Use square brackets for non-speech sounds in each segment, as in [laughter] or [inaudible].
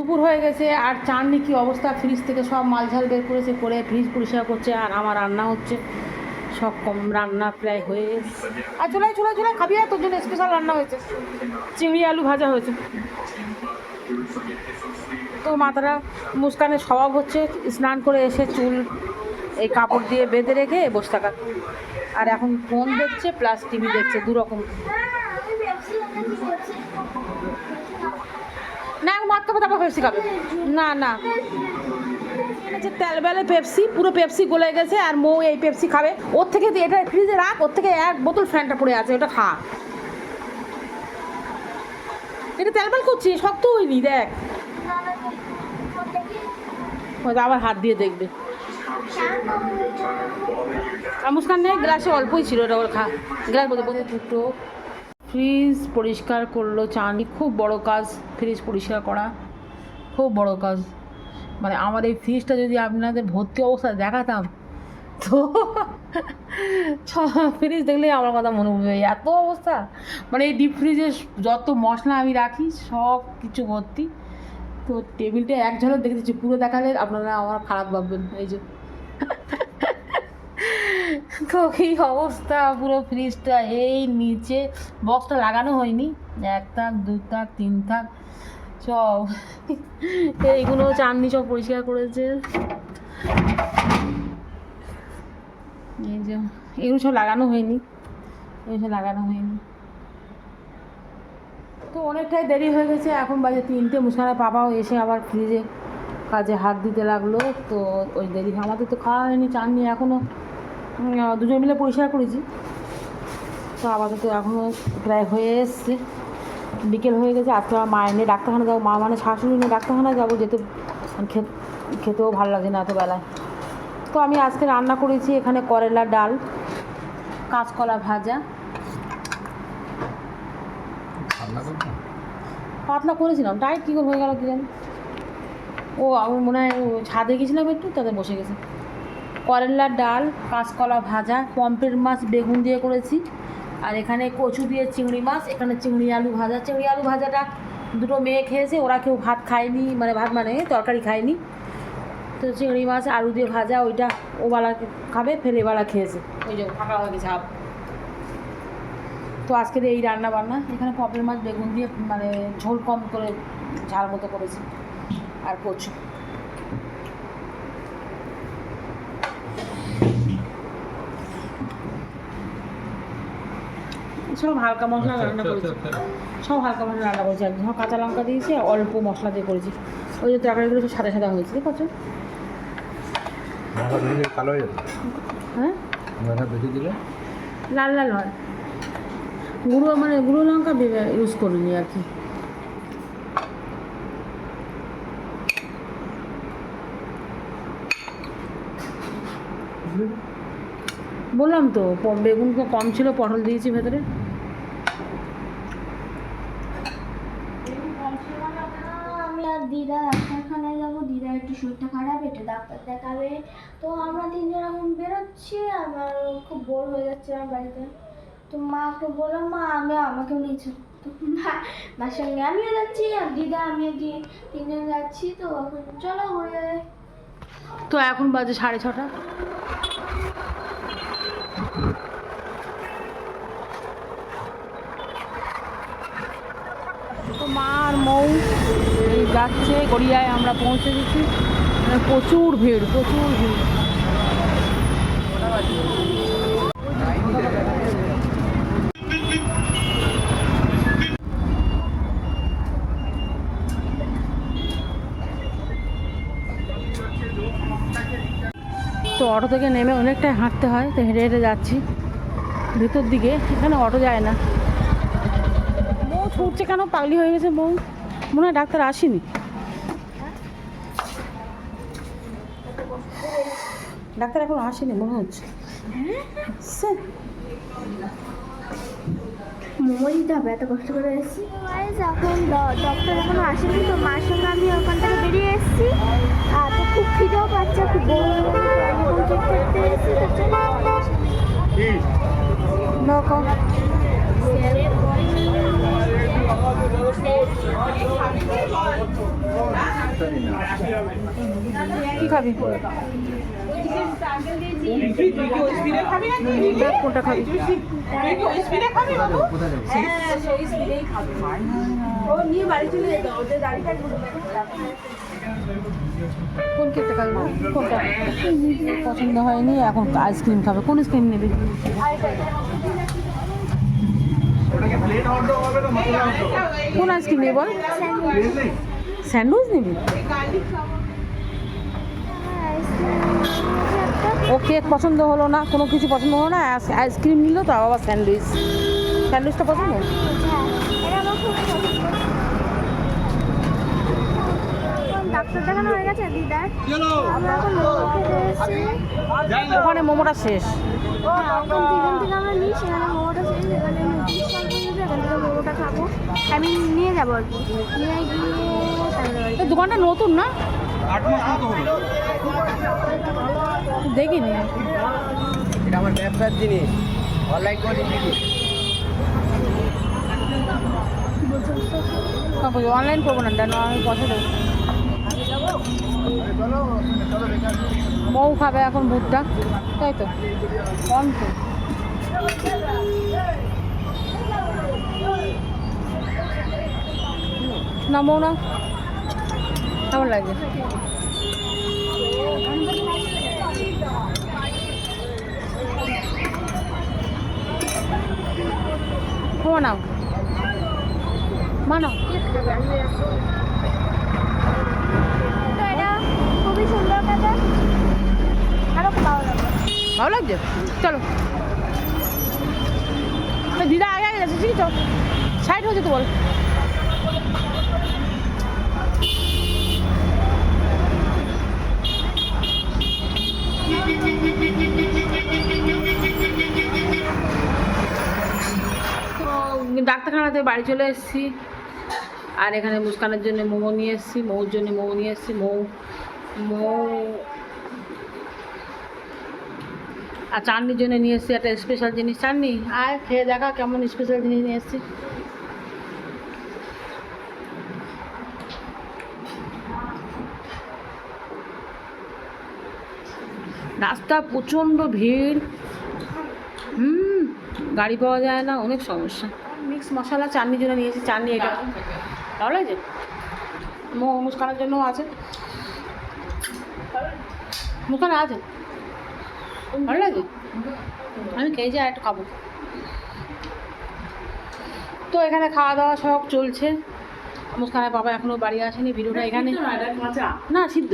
দুপুর হয়ে গেছে আর চাননি কি অবস্থা? ফ্রিজ থেকে সব মাল ঝাল বের করেছে করে ফ্রিজ পরিষ্কার করছে আর আমার রান্না হচ্ছে। সব কম রান্না প্রায় হয়ে। আর চলে চলে চলে খাবি আর তোর জন্য স্পেশাল রান্না হয়েছে। চিংড়ি আলু ভাজা হয়েছে। তো মাথাটা মুস্কানের স্বভাব হচ্ছে। স্নান করে এসে চুল এই কাপড় দিয়ে বেঁধে রেখে বসে থাকা। আর এখন ফোন দেখছে প্লাস টিভি দেখছে দু না এখন খাবে তারপর পেপসি খাবে না না। যে তেলবেলে পেপসি, পুরো পেপসি গলে গেছে আর মৌ এই পেপসি খাবে। ওর থেকে এটা ফ্রিজে রাখ, ওর থেকে এক বোতল ফ্যানটা পড়ে আছে, ওটা খা। এটা তেলবেল করছি শক্ত হয়নি দেখ। আবার হাত দিয়ে দেখবে। মুস্কান নেই গ্লাসে অল্পই ছিল ওটা ওর খা। গ্লাস বলতে বলতে দুটো ফ্রিজ পরিষ্কার করল চানি খুব বড় কাজ ফ্রিজ পরিষ্কার করা, খুব বড় কাজ। মানে আমার এই ফ্রিজটা যদি আপনাদের ভর্তি অবস্থায় দেখাতাম, তো [laughs] ফ্রিজ দেখলে আমার কথা মনে পড়বে এত অবস্থা। মানে এই ডিপ ফ্রিজে যত মশলা আমি রাখি, সব কিছু ভর্তি। তো টেবিলটা এক ঝলক দেখে দিচ্ছি, পুরো দেখালে আপনারা আমার খারাপ ভাববেন, এই যে। [laughs] তো এই অবস্থা, পুরো ফ্রিজটা এই নিচে বক্সটা লাগানো হয়নি। এক থাক, দু থাক, তিন থাক, সব। এইগুলো চাননি সব পরিষ্কার করেছে। এই যে, এগুলো সব লাগানো হয়নি। এগুলো সব লাগানো হয়নি। তো অনেকটাই দেরি হয়ে গেছে, এখন বাজে তিনটে। মুসকানের পাপাও এসে আবার ফ্রিজে কাজে হাত দিতে লাগল, তো ওই দেরি, আমাদের তো খাওয়া হয়নি, চাননি এখনও দুজন মিলে পরিষ্কার করেছি। তো আপাতত এখনও প্রায় হয়ে এসছে। বিকেল হয়ে গেছে আজকে আমার মায়ের নিয়ে ডাক্তারখানা যাব। মা মানে শাশুড়ি নিয়ে ডাক্তারখানা যাব যেতে খে- খেতেও ভালো লাগে না এত বেলায়। তো আমি আজকে রান্না করেছি এখানে করলা ডাল কাঁচকলা ভাজা। পাতলা করেছিলাম ডায়েট কী করে হয়ে গেল কী জানি। ও আমি মনে হয় ছাদে গেছিলাম একটু তাদের বসে গেছে। করলার ডাল কাঁচকলা ভাজা, পম্পের মাছ, বেগুন দিয়ে করেছি। আর এখানে কচু দিয়ে চিংড়ি মাছ, এখানে চিংড়ি আলু ভাজা। চিংড়ি আলু ভাজাটা দুটো মেয়ে খেয়েছে, ওরা কেউ ভাত খায়নি মানে ভাত মানে তরকারি খায়নি। তো চিংড়ি মাছ, আলু দিয়ে ভাজা, ওইটা ওবেলা খাবে, ফের এবেলা খেয়েছে। ওই যে ফাঁকা হয়ে গেছে হাফ। তো আজকের এই রান্না বান্না এখানে পপের মাছ, বেগুন দিয়ে মানে ঝোল কম করে, ঝাল মতো করেছি। আর কচু। সব হালকা মশলা রান্না করেছি। সব হালকা মশলা রান্না করেছি একদম। কাঁচা লঙ্কা দিয়েছি অল্প মশলা দিয়ে করেছি। ওই যে তরকারিগুলো সব সাদা সাদা হয়েছে ঠিক আছে কালো হয়ে যাবে? হ্যাঁ? বেশি দিলে? লাল লাল হয়। গুঁড়ো মানে গুঁড়ো লঙ্কা ইউজ করিনি আর কি। বললাম তো বেগুন কম ছিল পটল দিয়েছি ভেতরে। আমি আর দিদা ডাক্তারখানায় যাব, দিদা একটু শরীরটা খারাপ এটা ডাক্তার দেখাবে। তো আমরা তিনজন এখন বেরোচ্ছি, আমার খুব বোর হয়ে যাচ্ছে আমার বাড়িতে। তো মাকে বললাম, মা, আমি আমাকেও নিয়েছো তো মা, মার সঙ্গে আমিও যাচ্ছি, আর দিদা আমিও দি তিনজন যাচ্ছি। তো এখন চলো হয়ে যাবে তো এখন বাজে সাড়ে ছটা তো মা, এই যাচ্ছে, গড়িয়ায় আমরা পৌঁছে গেছি। মানে প্রচুর ভিড় প্রচুর ভিড়। তো অটো থেকে নেমে অনেকটাই হাঁটতে হয়, তো হেঁটে হেঁটে যাচ্ছি। ভিতর দিকে, এখানে অটো যায় না। বউ ছুটছে কেন? পাগলি হয়ে গেছে বউ। মনে হয় ডাক্তার আসেনি। ডাক্তার এখন আসেনি মনে হচ্ছে। হবে এত কষ্ট করে এসেছি? এখন ডক্টর এখনও আসেনি তো মার সঙ্গে আমি ওখান থেকে বেরিয়ে এসেছি। আর তো খুব খিদেও পাচ্ছে খুব বড় করতে এসেছি তো চলো। নৌকো। Thank you. কি খাবি। কোনটা খাবি। কোন কেকটা খাবি? কোনটা? পছন্দ হয়নি এখন আইসক্রিম খাবে। কোন আইসক্রিম নেবে? কোন আইসক্রিম নেবে বল? স্যান্ডউইচ নিবি? ও কেক পছন্দ হলো না কোনো কিছু পছন্দ হলো না আইসক্রিম নিল তো বাবা স্যান্ডউইচ। স্যান্ডউইচটা পছন্দ? ওখানে মোমোটা শেষ। হ্যাঁ, ওখান থেকে দেখিনি। এটা আমার ব্যবসার জিনিস অনলাইন করে দিবি অনলাইন করব না দেন আমি পয়সা দেবো। মৌ খাবে এখন ভুট্টা তাই তো? কম তো। না মৌ না? কেমন লাগে। মানাও তো খুবই সুন্দর আরও খুব ভালো লাগবে ভালো লাগছে? চলো। দিদা আগে আগে যাচ্ছে ঠিক আছে সাইড হচ্ছে তো বল। ডাক্তারখানাতে বাড়ি চলে এসেছি। আর এখানে মুস্কানের জন্য মোমো নিয়ে এসেছি, মৌর জন্য মোমো নিয়ে এসেছি, মৌ মৌ, আর চাটনির জন্য নিয়ে এসেছি একটা স্পেশাল জিনিস। চাটনি আর খেয়ে দেখা কেমন স্পেশাল জিনিস নিয়ে এসেছি। রাস্তা প্রচণ্ড ভিড়। হুম, গাড়ি পাওয়া যায় না, অনেক সমস্যা। মিক্স মশলা চাটনির জন্য নিয়েছি চাটনি এটা। ভালো লাগছে? মো মুস্কানের জন্য আছে। মুস্কান আছে? ভালো লাগে আমি খেয়েছি আর একটু খাব। তো এখানে খাওয়া দাওয়া সব চলছে। মুস্কানের বাবা এখনও বাড়ি আসেনি ভিডিওটা এখানে না সিদ্ধ।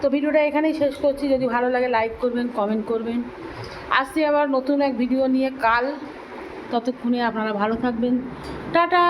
তো। ভিডিওটা এখানেই শেষ করছি। যদি ভালো লাগে লাইক করবেন কমেন্ট করবেন। আসছি আবার নতুন এক ভিডিও নিয়ে। কাল ততক্ষণে আপনারা ভালো থাকবেন টাটা.